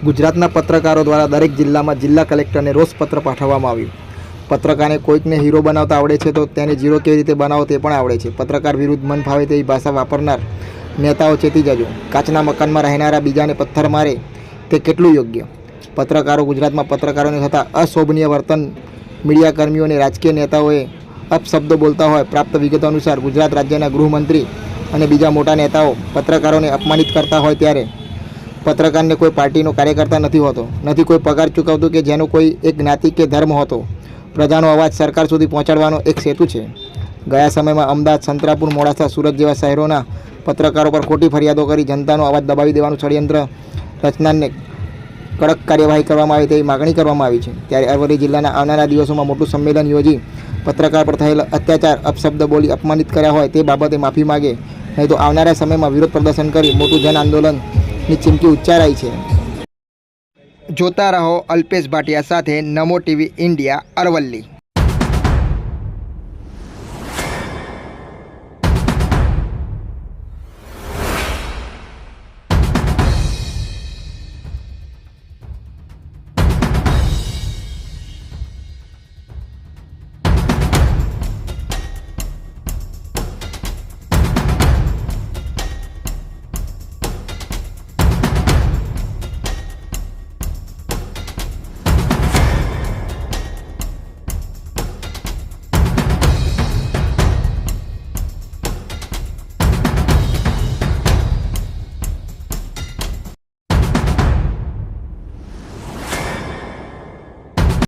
ગુજરાતના પત્રકારો દ્વારા દરેક જિલ્લામાં જિલ્લા કલેક્ટરને રોષપત્ર પાઠવવામાં આવ્યું. પત્રકારને કોઈકને હીરો બનાવતા આવડે છે તો તેને ઝીરો કેવી રીતે બનાવો તે પણ આવડે છે. પત્રકાર વિરુદ્ધ મન ફાવે તેવી ભાષા વાપરનાર નેતાઓ ચેતી જજો. કાચના મકાનમાં રહેનારા બીજાને પથ્થર મારે તે કેટલું યોગ્ય? પત્રકારો ગુજરાતમાં પત્રકારોને થતા અશોભનીય વર્તન મીડિયાકર્મીઓ અને રાજકીય નેતાઓએ અપશબ્દો બોલતા હોય પ્રાપ્ત વિગતો અનુસાર ગુજરાત રાજ્યના ગૃહમંત્રી અને બીજા મોટા નેતાઓ પત્રકારોને અપમાનિત કરતા હોય ત્યારે પત્રકારને કોઈ પાર્ટીનો કાર્યકર્તા નથી હોતો, નથી કોઈ પગાર ચૂકવતું કે જેનો કોઈ એક જ્ઞાતિ કે ધર્મ હોતો. પ્રજાનો અવાજ સરકાર સુધી પહોંચાડવાનો એક સેતુ છે. ગયા સમયમાં અમદાવાદ, સંતરાપુર, મોડાસા, સુરત જેવા શહેરોના પત્રકારો પર ખોટી ફરિયાદો કરી જનતાનો અવાજ દબાવી દેવાનું ષડયંત્ર રચનાને કડક કાર્યવાહી કરવામાં આવે તેવી માગણી કરવામાં આવી છે. ત્યારે અરવલ્લી જિલ્લાના આવનારા દિવસોમાં મોટું સંમેલન યોજી પત્રકાર પર થયેલ અત્યાચાર, અપશબ્દ બોલી અપમાનિત કર્યા હોય તે બાબતે માફી માગે. નહીં તો આવનારા સમયમાં વિરોધ પ્રદર્શન કરી મોટું જન આંદોલનની ચીમકી ઉચ્ચારાઈ છે. જોતા રહો અલ્પેશ ભાટિયા સાથે નમો ટીવી ઇન્ડિયા અરવલ્લી.